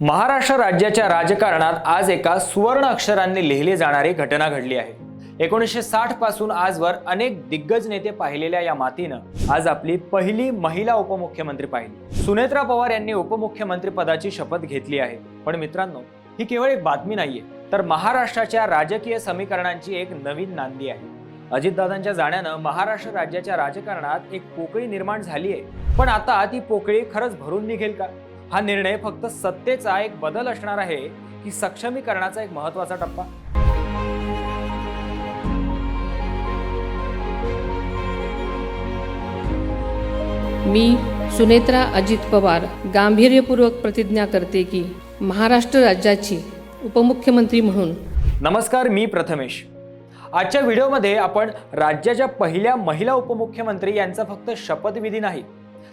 महाराष्ट्र राज्याच्या राजकारणात आज एका सुवर्ण अक्षरांनी लिहिली जाणारी घटना घडली आहे. एकोणीसशे साठपासून आजवर अनेक दिग्गज नेते पाहिलेल्या या मातीनं आज आपली पहिली महिला उपमुख्यमंत्री पाहिली. सुनेत्रा पवार यांनी उपमुख्यमंत्री पदाची शपथ घेतली आहे. पण मित्रांनो ही केवळ एक बातमी नाहीये तर महाराष्ट्राच्या राजकीय समीकरणांची एक नवीन नांदी आहे. अजितदादांच्या जाण्यानं महाराष्ट्र राज्याच्या राजकारणात एक पोकळी निर्माण झाली आहे पण आता ती पोकळी खरंच भरून निघेल का? हा निर्णय फक्त सत्तेचा एक बदल असणार आहे की सक्षमीकरणाचा एक महत्त्वाचा टप्पा. मी सुनेत्रा अजित पवार गांभीर्यपूर्वक प्रतिज्ञा करते की महाराष्ट्र राज्याची उपमुख्यमंत्री म्हणून. नमस्कार मी प्रथमेश. आजच्या व्हिडिओमध्ये आपण राज्याच्या पहिल्या महिला उपमुख्यमंत्री यांचा फक्त शपथविधी नाही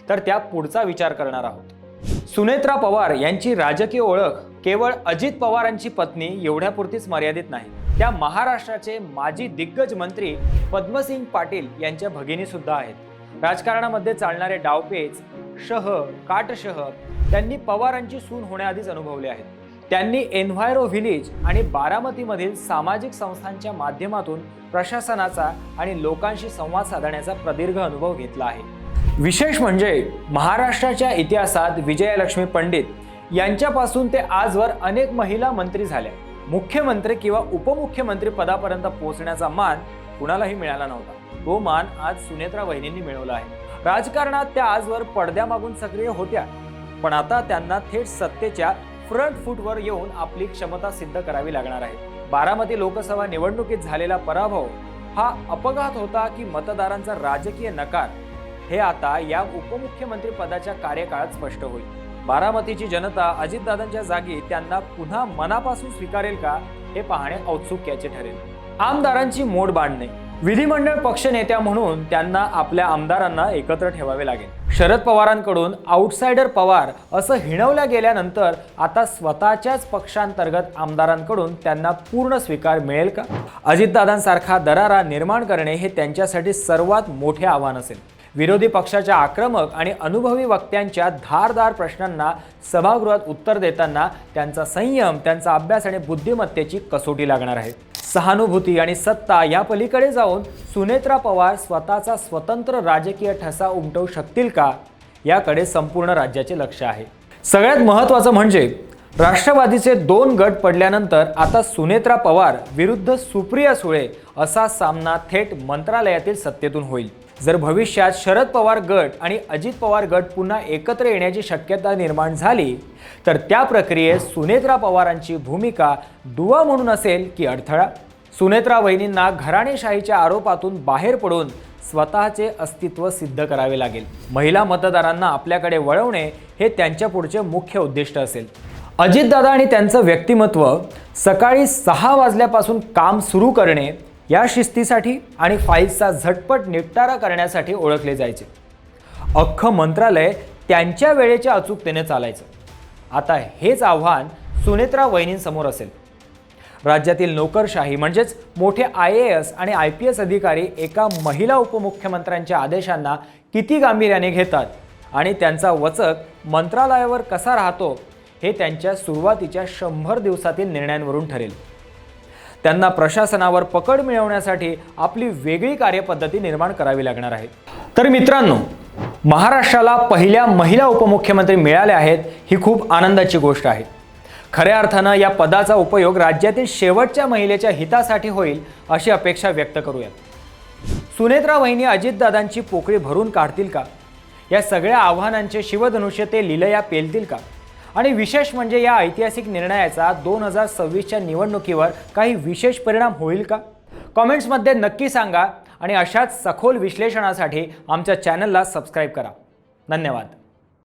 तर त्या पुढचा विचार करणार आहोत. सुनेत्रा पवार यांची राजकीय ओळख केवळ अजित पवारांची पत्नी एवढ्यापुरतीच मर्यादित नाही. त्या महाराष्ट्राचे माजी दिग्गज मंत्री पद्मसिंग पाटील यांच्या भगिनी सुद्धा आहेत. राजकारणामध्ये चालणारे डावपेच शह काटशह त्यांनी पवारांची सून होण्याआधीच अनुभवले आहेत. त्यांनी एन्व्हायरो व्हिलेज आणि बारामतीमधील सामाजिक संस्थांच्या माध्यमातून प्रशासनाचा आणि लोकांशी संवाद साधण्याचा प्रदीर्घ अनुभव घेतला आहे. विशेष म्हणजे महाराष्ट्राच्या इतिहासात विजयलक्ष्मी पंडित यांच्यापासून ते आजवर अनेक महिला मंत्री झाल्या. मुख्यमंत्री किंवा उपमुख्यमंत्री पदापर्यंत पोहोचण्याचा मान कुणालाही मिळाला नव्हता. तो मान आज सुनेत्रा वहिनींनी मिळवला आहे. राजकारणात त्या आजवर पडद्यामागून सक्रिय होत्या. पण आता त्यांना थेट सत्तेच्या फ्रंट फूटवर येऊन आपली क्षमता सिद्ध करावी लागणार आहे. बारामती लोकसभा निवडणुकीत झालेला पराभव हा अपघात होता की मतदारांचा राजकीय नकार हे आता या उपमुख्यमंत्री पदाच्या कार्यकाळात स्पष्ट होईल. बारामतीची जनता अजितदादांच्या जागी त्यांना पुन्हा मनापासून स्वीकारेल का हे पाहणे औत्सुक्याचे ठरेल. आमदारांची मोड बांधणे. विधिमंडळ पक्षनेत्या म्हणून त्यांना आपल्या आमदारांना एकत्र ठेवावे लागेल. शरद पवारांकडून आउटसायडर पवार असं हिणवल्या गेल्यानंतर आता स्वतःच्याच पक्षांतर्गत आमदारांकडून त्यांना पूर्ण स्वीकार मिळेल का? अजितदादांसारखा दरारा निर्माण करणे हे त्यांच्यासाठी सर्वात मोठे आव्हान असेल. विरोधी पक्षाच्या आक्रमक आणि अनुभवी वक्त्यांच्या धारदार प्रश्नांना सभागृहात उत्तर देताना त्यांचा संयम त्यांचा अभ्यास आणि बुद्धिमत्तेची कसोटी लागणार आहे. सहानुभूती आणि सत्ता या पलीकडे जाऊन सुनेत्रा पवार स्वतःचा स्वतंत्र राजकीय ठसा उमटवू शकतील का? याकडे संपूर्ण राज्याचे लक्ष आहे. सगळ्यात महत्त्वाचं म्हणजे राष्ट्रवादीचे दोन गट पडल्यानंतर आता सुनेत्रा पवार विरुद्ध सुप्रिया सुळे असा सामना थेट मंत्रालयातील सत्तेतून होईल. जर भविष्यात शरद पवार गट आणि अजित पवार गट पुन्हा एकत्र येण्याची शक्यता निर्माण झाली तर त्या प्रक्रियेत सुनेत्रा पवारांची भूमिका दुवा म्हणून असेल की अडथळा? सुनेत्रा वहिनींना घराणेशाहीच्या आरोपातून बाहेर पडून स्वतःचे अस्तित्व सिद्ध करावे लागेल. महिला मतदारांना आपल्याकडे वळवणे हे त्यांच्या पुढचे मुख्य उद्दिष्ट असेल. अजितदादा आणि त्यांचं व्यक्तिमत्व सकाळी सहा वाजल्यापासून काम सुरू करणे या शिस्तीसाठी आणि फाईल्सचा झटपट निपटारा करण्यासाठी ओळखले जायचे. अख्खं मंत्रालय त्यांच्या वेळेच्या अचूकतेने चालायचं. आता हेच आव्हान सुनेत्रा वहिनींसमोर असेल. राज्यातील नोकरशाही म्हणजेच मोठे आय ए एस आणि आय पी एस अधिकारी एका महिला उपमुख्यमंत्र्यांच्या आदेशांना किती गांभीर्याने घेतात आणि त्यांचा वचक मंत्रालयावर कसा राहतो हे त्यांच्या सुरुवातीच्या शंभर दिवसातील निर्णयांवरून ठरेल. त्यांना प्रशासनावर पकड मिळवण्यासाठी आपली वेगळी कार्यपद्धती निर्माण करावी लागणार आहे. तर मित्रांनो महाराष्ट्राला पहिल्या महिला उपमुख्यमंत्री मिळाल्या आहेत ही खूप आनंदाची गोष्ट आहे. खऱ्या अर्थानं या पदाचा उपयोग राज्यातील शेवटच्या महिलेच्या हितासाठी होईल अशी अपेक्षा व्यक्त करूयात. सुनेत्रा वहिनी अजितदादांची पोकळी भरून काढतील का? या सगळ्या आव्हानांचे शिवधनुष्य ते लिलया पेलतील का? आणि विशेष म्हणजे या ऐतिहासिक निर्णयाचा दोन हजार सव्वीसच्या निवडणुकीवर काही विशेष परिणाम होईल का? कॉमेंट्समध्ये नक्की सांगा आणि अशाच सखोल विश्लेषणासाठी आमच्या चॅनलला सबस्क्राईब करा. धन्यवाद.